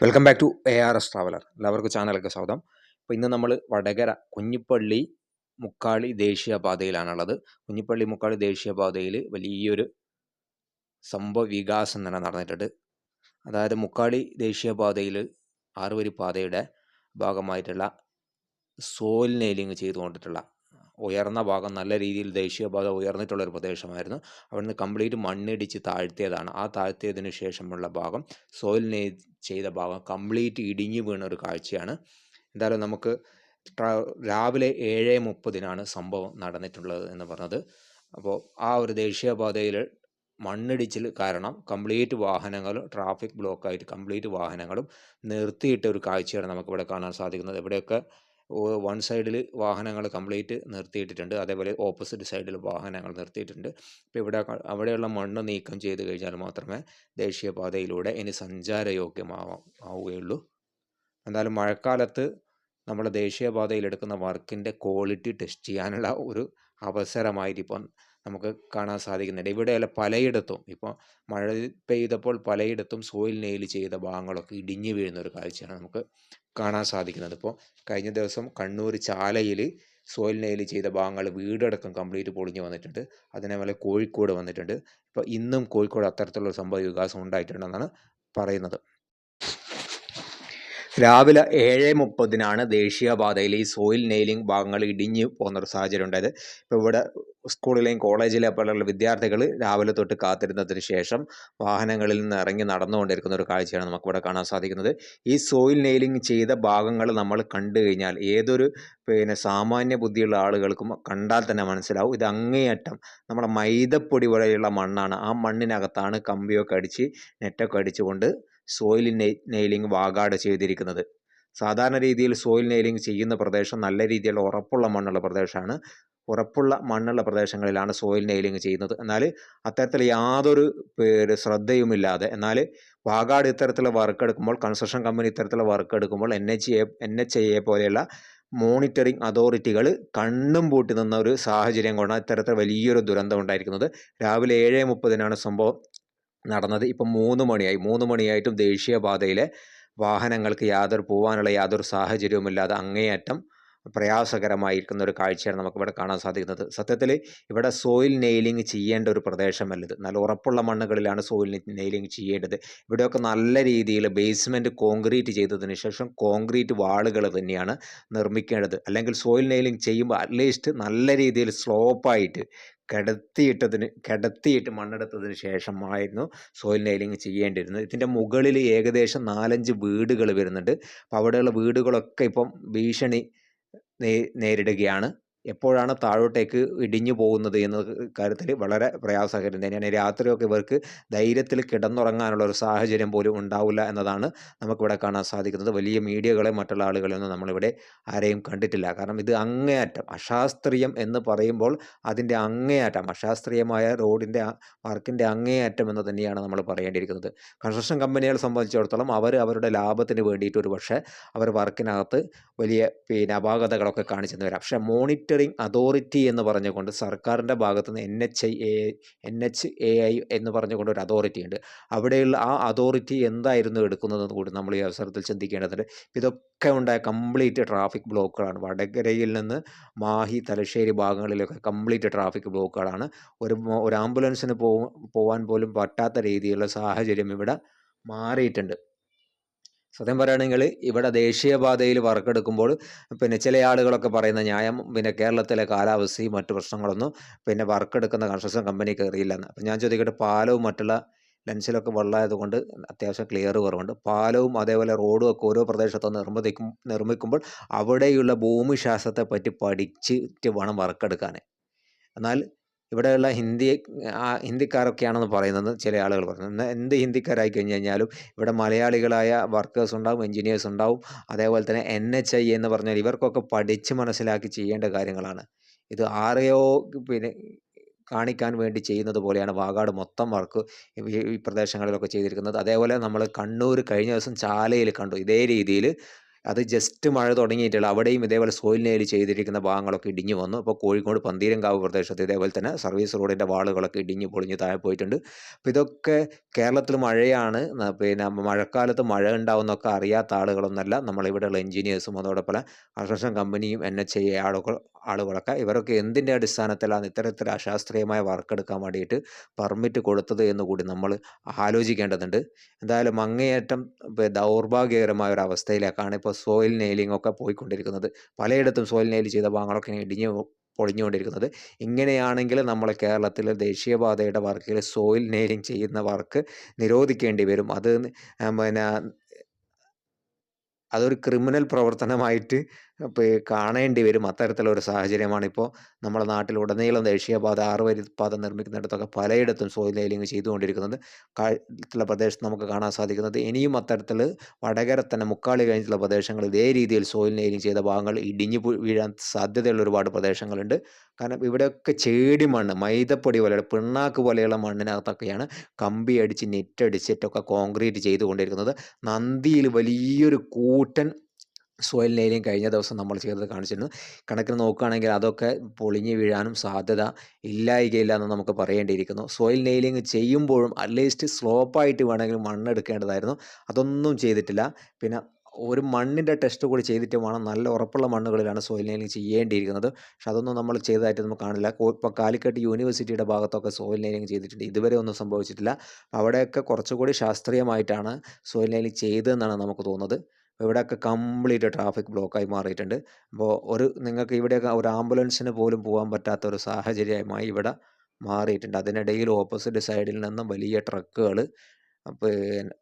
Welcome back to A R S traveller എല്ലാവർക്കും ചാനലിലേക്ക് സ്വാഗതം. അപ്പോൾ ഇന്ന് നമ്മൾ വടകര കുഞ്ഞിപ്പള്ളി മുക്കാളി ദേശീയപാതയിലാണുള്ളത്. കുഞ്ഞിപ്പള്ളി മുക്കാളി ദേശീയപാതയിൽ വലിയൊരു സംഭവ വികാസം തന്നെ നടന്നിട്ടുണ്ട്. അതായത് മുക്കാളി ദേശീയപാതയിൽ ആറുവരി പാതയുടെ ഭാഗമായിട്ടുള്ള സോയിൽ നെയിലിംഗ് ചെയ്തുകൊണ്ടിട്ടുള്ള ഉയർന്ന ഭാഗം നല്ല രീതിയിൽ ദേശീയപാത ഉയർന്നിട്ടുള്ള ഒരു പ്രദേശമായിരുന്നു. അവിടുന്ന് കംപ്ലീറ്റ് മണ്ണിടിച്ച് താഴ്ത്തിയതാണ്. ആ താഴ്ത്തിയതിനു ശേഷമുള്ള ഭാഗം സോയിലിനെ ചെയ്ത ഭാഗം കംപ്ലീറ്റ് ഇടിഞ്ഞു വീണ ഒരു കാഴ്ചയാണ്. എന്തായാലും നമുക്ക് രാവിലെ ഏഴ് മുപ്പതിനാണ് സംഭവം നടന്നിട്ടുള്ളത് എന്ന് പറഞ്ഞത്. അപ്പോൾ ആ ഒരു ദേശീയപാതയിൽ മണ്ണിടിച്ചിൽ കാരണം കംപ്ലീറ്റ് വാഹനങ്ങൾ ട്രാഫിക് ബ്ലോക്കായിട്ട് കംപ്ലീറ്റ് വാഹനങ്ങളും നിർത്തിയിട്ട ഒരു കാഴ്ചയാണ് നമുക്കിവിടെ കാണാൻ സാധിക്കുന്നത്. ഇവിടെയൊക്കെ വൺ സൈഡിൽ വാഹനങ്ങൾ കംപ്ലീറ്റ് നിർത്തിയിട്ടിട്ടുണ്ട്. അതേപോലെ ഓപ്പോസിറ്റ് സൈഡിൽ വാഹനങ്ങൾ നിർത്തിയിട്ടുണ്ട്. ഇപ്പോൾ ഇവിടെ അവിടെയുള്ള മണ്ണ് നീക്കം ചെയ്ത് കഴിഞ്ഞാൽ മാത്രമേ ദേശീയപാതയിലൂടെ ഇനി സഞ്ചാര ആവുകയുള്ളൂ. എന്തായാലും മഴക്കാലത്ത് നമ്മൾ ദേശീയപാതയിൽ എടുക്കുന്ന വർക്കിന്റെ ക്വാളിറ്റി ടെസ്റ്റ് ചെയ്യാനുള്ള ഒരു അവസരമായിട്ട് ഇപ്പം നമുക്ക് കാണാൻ സാധിക്കുന്നുണ്ട്. ഇവിടെയല്ല പലയിടത്തും ഇപ്പോൾ മഴ പെയ്തപ്പോൾ പലയിടത്തും സോയിൽ നെയിൽ ചെയ്ത ഭാഗങ്ങളൊക്കെ ഇടിഞ്ഞു വീഴുന്ന ഒരു കാഴ്ചയാണ് നമുക്ക് കാണാൻ സാധിക്കുന്നത്. ഇപ്പോൾ കഴിഞ്ഞ ദിവസം കണ്ണൂർ ചാലയിൽ സോയിൽ നെയിൽ ചെയ്ത ഭാഗങ്ങൾ വീടടക്കം കംപ്ലീറ്റ് പൊളിഞ്ഞു വന്നിട്ടുണ്ട്. അതേപോലെ കോഴിക്കോട് വന്നിട്ടുണ്ട്. ഇപ്പോൾ ഇന്നും കോഴിക്കോട് അത്തരത്തിലുള്ള സംഭവ വികാസം ഉണ്ടായിട്ടുണ്ടെന്നാണ് പറയുന്നത്. രാവിലെ ഏഴ് മുപ്പതിനാണ് ദേശീയപാതയിൽ ഈ സോയിൽ നെയിലിംഗ് ഭാഗങ്ങൾ ഇടിഞ്ഞു പോകുന്ന ഒരു സാഹചര്യം ഉണ്ടായത്. ഇപ്പോൾ ഇവിടെ സ്കൂളിലെയും കോളേജിലെയും പോലുള്ള വിദ്യാർത്ഥികൾ രാവിലെ തൊട്ട് കാത്തിരുന്നതിന് ശേഷം വാഹനങ്ങളിൽ നിന്ന് ഇറങ്ങി നടന്നുകൊണ്ടിരിക്കുന്ന ഒരു കാഴ്ചയാണ് നമുക്കിവിടെ കാണാൻ സാധിക്കുന്നത്. ഈ സോയിൽ നെയിലിംഗ് ചെയ്ത ഭാഗങ്ങൾ നമ്മൾ കണ്ടു കഴിഞ്ഞാൽ ഏതൊരു പിന്നെ സാമാന്യ ബുദ്ധിയുള്ള ആളുകൾക്കും കണ്ടാൽ തന്നെ മനസ്സിലാവും. ഇത് അങ്ങേയറ്റം നമ്മുടെ മൈദപ്പൊടി പോലെയുള്ള മണ്ണാണ്. ആ മണ്ണിനകത്താണ് കമ്പിയൊക്കെ അടിച്ച് നെറ്റൊക്കെ അടിച്ചുകൊണ്ട് സോയിൽ നെയിലിംഗ് വാഗാട് ചെയ്തിരിക്കുന്നത്. സാധാരണ രീതിയിൽ സോയിൽ നെയിലിംഗ് ചെയ്യുന്ന പ്രദേശം നല്ല രീതിയിലുള്ള ഉറപ്പുള്ള മണ്ണുള്ള പ്രദേശമാണ്. ഉറപ്പുള്ള മണ്ണുള്ള പ്രദേശങ്ങളിലാണ് സോയിൽ നെയിലിംഗ് ചെയ്യുന്നത്. എന്നാൽ അത്തരത്തിൽ യാതൊരു ശ്രദ്ധയുമില്ലാതെ എന്നാൽ വാഗാട് ഇത്തരത്തിലുള്ള വർക്ക് എടുക്കുമ്പോൾ കൺസ്ട്രക്ഷൻ കമ്പനി ഇത്തരത്തിലുള്ള വർക്ക് എടുക്കുമ്പോൾ N H A N H A പോലെയുള്ള മോണിറ്ററിംഗ് അതോറിറ്റികൾ കണ്ണും പൂട്ടി നിന്ന ഒരു സാഹചര്യം കൊണ്ടാണ് ഇത്തരത്തിൽ വലിയൊരു ദുരന്തം ഉണ്ടായിരിക്കുന്നത്. രാവിലെ ഏഴ് മുപ്പതിനാണ് സംഭവം നടന്നത്. ഇപ്പം മൂന്ന് മണിയായി. മൂന്ന് മണിയായിട്ടും ദേശീയപാതയിലെ വാഹനങ്ങൾക്ക് യാതൊരു പോകാനുള്ള യാതൊരു സാഹചര്യവുമില്ലാതെ അങ്ങേയറ്റം പ്രയാസകരമായിരിക്കുന്ന ഒരു കാഴ്ചയാണ് നമുക്കിവിടെ കാണാൻ സാധിക്കുന്നത്. സത്യത്തിൽ ഇവിടെ സോയിൽ നെയിലിംഗ് ചെയ്യേണ്ട ഒരു പ്രദേശമല്ല ഇത്. നല്ല ഉറപ്പുള്ള മണ്ണുകളിലാണ് സോയിൽ നെയിലിംഗ് ചെയ്യേണ്ടത്. ഇവിടെയൊക്കെ നല്ല രീതിയിൽ ബേസ്മെന്റ് കോൺക്രീറ്റ് ചെയ്തതിന് ശേഷം കോൺക്രീറ്റ് വാളുകൾ തന്നെയാണ് നിർമ്മിക്കേണ്ടത്. അല്ലെങ്കിൽ സോയിൽ നെയിലിംഗ് ചെയ്യുമ്പോൾ അറ്റ്ലീസ്റ്റ് നല്ല രീതിയിൽ സ്ലോപ്പായിട്ട് കിടത്തിയിട്ടതിന് കിടത്തിയിട്ട് മണ്ണെടുത്തതിന് ശേഷമായിരുന്നു സോയിൽ നെയിലിംഗ് ചെയ്യേണ്ടിയിരുന്നത്. ഇതിന്റെ മുകളിൽ ഏകദേശം നാലഞ്ച് വീടുകൾ വരുന്നുണ്ട്. അപ്പോൾ അവിടെയുള്ള വീടുകളൊക്കെ ഇപ്പം ഭീഷണി നേരിടുകയാണ്. എപ്പോഴാണ് താഴോട്ടേക്ക് ഇടിഞ്ഞു പോകുന്നത് എന്ന കാര്യത്തിൽ വളരെ പ്രയാസകരം തന്നെയാണ്. രാത്രിയൊക്കെ ഇവർക്ക് ധൈര്യത്തിൽ കിടന്നുറങ്ങാനുള്ള ഒരു സാഹചര്യം പോലും ഉണ്ടാവില്ല എന്നതാണ് നമുക്കിവിടെ കാണാൻ സാധിക്കുന്നത്. വലിയ മീഡിയകളെ മറ്റുള്ള ആളുകളെയൊന്നും നമ്മളിവിടെ ആരെയും കണ്ടിട്ടില്ല. കാരണം ഇത് അങ്ങേയറ്റം അശാസ്ത്രീയം എന്ന് പറയുമ്പോൾ അതിന്റെ അങ്ങേയറ്റം അശാസ്ത്രീയമായ റോഡിന്റെ വർക്കിന്റെ അങ്ങേയറ്റം എന്ന് തന്നെയാണ് നമ്മൾ പറയേണ്ടിയിരിക്കുന്നത്. കൺസ്ട്രക്ഷൻ കമ്പനികളെ സംബന്ധിച്ചിടത്തോളം അവർ അവരുടെ ലാഭത്തിന് വേണ്ടിയിട്ട് ഒരു പക്ഷേ അവർ വർക്കിനകത്ത് വലിയ പിന്നെ അപാകതകളൊക്കെ കാണിച്ചെന്ന് വരാം. പക്ഷേ മോണിറ്ററിംഗ് അതോറിറ്റി എന്ന് പറഞ്ഞുകൊണ്ട് സർക്കാരിന്റെ ഭാഗത്ത് നിന്ന് N H I A N H A I എന്ന് പറഞ്ഞുകൊണ്ട് ഒരു അതോറിറ്റി ഉണ്ട്. അവിടെയുള്ള ആ അതോറിറ്റി എന്തായിരുന്നു എടുക്കുന്നതെന്ന് കൂടി നമ്മൾ ഈ അവസരത്തിൽ ചിന്തിക്കേണ്ടതുണ്ട്. ഇതൊക്കെ ഉണ്ടായ കംപ്ലീറ്റ് ട്രാഫിക് ബ്ലോക്കുകളാണ്. വടകരയിൽ നിന്ന് മാഹി തലശ്ശേരി ഭാഗങ്ങളിലൊക്കെ കംപ്ലീറ്റ് ട്രാഫിക് ബ്ലോക്കുകളാണ്. ഒരു ഒരു ആംബുലൻസിന് പോവാൻ പോലും പറ്റാത്ത രീതിയിലുള്ള സാഹചര്യം ഇവിടെ മാറിയിട്ടുണ്ട്. സത്യം പറയുകയാണെങ്കിൽ ഇവിടെ ദേശീയപാതയിൽ വർക്കെടുക്കുമ്പോൾ പിന്നെ ചില ആളുകളൊക്കെ പറയുന്ന ന്യായം പിന്നെ കേരളത്തിലെ കാലാവസ്ഥയും മറ്റു പ്രശ്നങ്ങളൊന്നും പിന്നെ വർക്കെടുക്കുന്ന കൺസ്ട്രക്ഷൻ കമ്പനിക്ക് അറിയില്ലെന്ന് അപ്പം ഞാൻ ചോദിക്കട്ടെ പാലവും മറ്റുള്ള ലെൻസിലൊക്കെ വെള്ളമായതുകൊണ്ട് അത്യാവശ്യം ക്ലിയർ കുറവുണ്ട്. പാലവും അതേപോലെ റോഡും ഒക്കെ ഓരോ പ്രദേശത്ത് നിർമ്മിക്കും നിർമ്മിക്കുമ്പോൾ അവിടെയുള്ള ഭൂമിശാസ്ത്രത്തെ പറ്റി പഠിച്ചിട്ട് വേണം വർക്കെടുക്കാൻ. എന്നാൽ ഇവിടെയുള്ള ഹിന്ദി ഹിന്ദിക്കാരൊക്കെയാണെന്ന് പറയുന്നത് ചില ആളുകൾ പറയുന്നത്. എന്ത് ഹിന്ദിക്കാരായി കഴിഞ്ഞ് കഴിഞ്ഞാലും ഇവിടെ മലയാളികളായ വർക്കേഴ്സ് ഉണ്ടാവും എൻജിനീയേഴ്സ് ഉണ്ടാവും അതേപോലെ തന്നെ എൻ എച്ച് ഐ എന്ന് പറഞ്ഞാൽ ഇവർക്കൊക്കെ പഠിച്ച് മനസ്സിലാക്കി ചെയ്യേണ്ട കാര്യങ്ങളാണ്. ഇത് ആരെയോ പിന്നെ കാണിക്കാൻ വേണ്ടി ചെയ്യുന്നത് പോലെയാണ് വാഗാട് മൊത്തം വർക്ക് ഈ പ്രദേശങ്ങളിലൊക്കെ ചെയ്തിരിക്കുന്നത്. അതേപോലെ നമ്മൾ കണ്ണൂർ കഴിഞ്ഞ ദിവസം ചാലയിൽ കണ്ടു. ഇതേ രീതിയിൽ അത് ജസ്റ്റ് മഴ തുടങ്ങിയിട്ടുള്ള അവിടെയും ഇതേപോലെ സോയിൽ നെയിൽ ചെയ്തിരിക്കുന്ന ഭാഗങ്ങളൊക്കെ ഇടിഞ്ഞു വന്നു. അപ്പോൾ കോഴിക്കോട് പന്തീരങ്കാവ് പ്രദേശത്ത് ഇതേപോലെ തന്നെ സർവീസ് റോഡിന്റെ വാളുകളൊക്കെ ഇടിഞ്ഞു പൊളിഞ്ഞ് താഴെ പോയിട്ടുണ്ട്. അപ്പോൾ ഇതൊക്കെ കേരളത്തിൽ മഴയാണ്. പിന്നെ മഴക്കാലത്ത് മഴ ഉണ്ടാവുന്നൊക്കെ അറിയാത്ത ആളുകളൊന്നല്ല. നമ്മളിവിടെയുള്ള എഞ്ചിനീയേഴ്സും അതോടൊപ്പം കൺസ്ട്രക്ഷൻ കമ്പനിയും എൻ എച്ച് ഐ ആളുകൾ ആളുകളൊക്കെ. ഇവരൊക്കെ എന്തിന്റെ അടിസ്ഥാനത്തിലാണ് ഇത്തരത്തിൽ അശാസ്ത്രീയമായ വർക്കെടുക്കാൻ വേണ്ടിയിട്ട് പെർമിറ്റ് കൊടുത്തത് എന്ന് കൂടി നമ്മൾ ആലോചിക്കേണ്ടതുണ്ട്. എന്തായാലും അങ്ങേയറ്റം ദൗർഭാഗ്യകരമായ ഒരു അവസ്ഥയിലേക്കാണ് ഇപ്പോൾ സോയിൽ നെയിലിംഗ് ഒക്കെ പോയിക്കൊണ്ടിരിക്കുന്നത്. പലയിടത്തും സോയിൽ നെയിൽ ചെയ്ത ഭാഗങ്ങളൊക്കെ ഇടിഞ്ഞു പൊളിഞ്ഞുകൊണ്ടിരിക്കുന്നത്. ഇങ്ങനെയാണെങ്കിൽ നമ്മൾ കേരളത്തിൽ ദേശീയപാതയുടെ വർക്കിൽ സോയിൽ നെയിലിംഗ് ചെയ്യുന്ന വർക്ക് നിരോധിക്കേണ്ടി വരും. അത് പിന്നെ അതൊരു ക്രിമിനൽ പ്രവർത്തനമായിട്ട് കാണേണ്ടി വരും അത്തരത്തിലുള്ള ഒരു സാഹചര്യമാണ്. ഇപ്പോൾ നമ്മുടെ നാട്ടിലുടനീളം ദേശീയപാത ആറ് വരി പാത നിർമ്മിക്കുന്നിടത്തൊക്കെ പലയിടത്തും സോയിൽ നെയിലിംഗ് ചെയ്തുകൊണ്ടിരിക്കുന്നത്. ചില പ്രദേശത്ത് നമുക്ക് കാണാൻ സാധിക്കുന്നത്. ഇനിയും അത്തരത്തിൽ വടകര തന്നെ മുക്കാളി കഴിഞ്ഞിട്ടുള്ള പ്രദേശങ്ങൾ ഇതേ രീതിയിൽ സോയിൽ നെയിലിംഗ് ചെയ്ത ഭാഗങ്ങൾ ഇടിഞ്ഞു വീഴാൻ സാധ്യതയുള്ള ഒരുപാട് പ്രദേശങ്ങളുണ്ട്. കാരണം ഇവിടെയൊക്കെ ചേടി മണ്ണ് മൈദപ്പൊടി പോലെയുള്ള പിണ്ണാക്ക് പോലെയുള്ള മണ്ണിനകത്തൊക്കെയാണ് കമ്പി അടിച്ച് നെറ്റടിച്ചിട്ടൊക്കെ കോൺക്രീറ്റ് ചെയ്തുകൊണ്ടിരിക്കുന്നത്. നന്ദിയിൽ വലിയൊരു കൂറ്റൻ സോയിൽ നെയിലിംഗ് കഴിഞ്ഞ ദിവസം നമ്മൾ ചെയ്തത് കാണിച്ചിരുന്നു. കണക്കിന് നോക്കുകയാണെങ്കിൽ അതൊക്കെ പൊളിഞ്ഞു വീഴാനും സാധ്യത ഇല്ലായികയില്ല എന്ന് നമുക്ക് പറയേണ്ടിയിരിക്കുന്നു. സോയിൽ നെയിലിംഗ് ചെയ്യുമ്പോഴും അറ്റ്ലീസ്റ്റ് സ്ലോപ്പായിട്ട് വേണമെങ്കിൽ മണ്ണെടുക്കേണ്ടതായിരുന്നു അതൊന്നും ചെയ്തിട്ടില്ല. പിന്നെ ഒരു മണ്ണിന്റെ ടെസ്റ്റ് കൂടി ചെയ്തിട്ട് വേണം നല്ല ഉറപ്പുള്ള മണ്ണുകളിലാണ് സോയിൽ നെയിലിംഗ് ചെയ്യേണ്ടിയിരിക്കുന്നത്. പക്ഷെ അതൊന്നും നമ്മൾ ചെയ്തതായിട്ട് നമുക്ക് കാണില്ല. ഇപ്പോൾ കാലിക്കട്ട് യൂണിവേഴ്സിറ്റിയുടെ ഭാഗത്തൊക്കെ സോയിൽ നെയിലിംഗ് ചെയ്തിട്ടുണ്ട്. ഇതുവരെ ഒന്നും സംഭവിച്ചിട്ടില്ല. അവിടെയൊക്കെ കുറച്ചുകൂടി ശാസ്ത്രീയമായിട്ടാണ് സോയിൽ നെയിലിംഗ് ചെയ്തതെന്നാണ് നമുക്ക് തോന്നുന്നത്. ഇവിടെയൊക്കെ കംപ്ലീറ്റ് ട്രാഫിക് ബ്ലോക്കായി മാറിയിട്ടുണ്ട്. അപ്പോൾ ഒരു നിങ്ങൾക്ക് ഇവിടെയൊക്കെ ഒരു ആംബുലൻസിന് പോലും പോകാൻ പറ്റാത്ത ഒരു സാഹചര്യമായി ഇവിടെ മാറിയിട്ടുണ്ട്. അതിനിടയിൽ ഓപ്പോസിറ്റ് സൈഡിൽ നിന്നും വലിയ ട്രക്കുകൾ പിന്നെ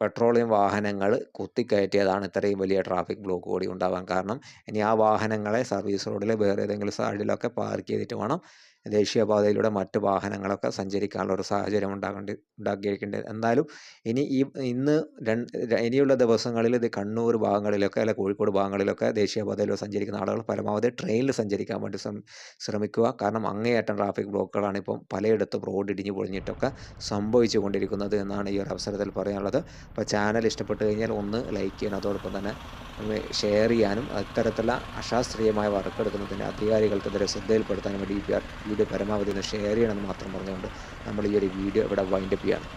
പെട്രോളിയം വാഹനങ്ങൾ കുത്തിക്കയറ്റിയതാണ് ഇത്രയും വലിയ ട്രാഫിക് ബ്ലോക്ക് കൂടി ഉണ്ടാവാൻ കാരണം ഇനി ആ വാഹനങ്ങളെ സർവീസ് റോഡിലെ വേറെ ഏതെങ്കിലും സൈഡിലൊക്കെ പാർക്ക് ചെയ്തിട്ട് വേണം ദേശീയപാതയിലൂടെ മറ്റ് വാഹനങ്ങളൊക്കെ സഞ്ചരിക്കാനുള്ള ഒരു സാഹചര്യം ഉണ്ടാകേണ്ടി ഉണ്ടാക്കിയിരിക്കേണ്ടത് എന്തായാലും ഇനി ഈ ഇന്ന് ഇനിയുള്ള ദിവസങ്ങളിൽ ഇത് കണ്ണൂർ ഭാഗങ്ങളിലൊക്കെ അല്ലെ കോഴിക്കോട് ഭാഗങ്ങളിലൊക്കെ ദേശീയപാതയിലൂടെ സഞ്ചരിക്കുന്ന ആളുകൾ പരമാവധി ട്രെയിനിൽ സഞ്ചരിക്കാൻ വേണ്ടി ശ്രമിക്കുക. കാരണം അങ്ങേയറ്റം ട്രാഫിക് ബ്ലോക്കുകളാണ് ഇപ്പം പലയിടത്തും റോഡ് ഇടിഞ്ഞു പൊളിഞ്ഞിട്ടൊക്കെ സംഭവിച്ചു കൊണ്ടിരിക്കുന്നത് എന്നാണ് ഈ ഒരു അവസരത്തിൽ പറയാനുള്ളത്. അപ്പോൾ ചാനൽ ഇഷ്ടപ്പെട്ടു കഴിഞ്ഞാൽ ഒന്ന് ലൈക്ക് ചെയ്യണം. അതോടൊപ്പം തന്നെ ഷെയർ ചെയ്യാനും അത്തരത്തിലുള്ള അശാസ്ത്രീയമായ വർക്ക് എടുക്കുന്നതിന് അധികാരികൾക്കെതിരെ ശ്രദ്ധയിൽപ്പെടുത്താനും വേണ്ടി ഈ വീഡിയോ പരമാവധി ഒന്ന് ഷെയർ ചെയ്യണമെന്ന് മാത്രം പറഞ്ഞുകൊണ്ട് നമ്മൾ ഈ ഒരു വീഡിയോ ഇവിടെ വൈൻഡപ്പ് ചെയ്യാണ്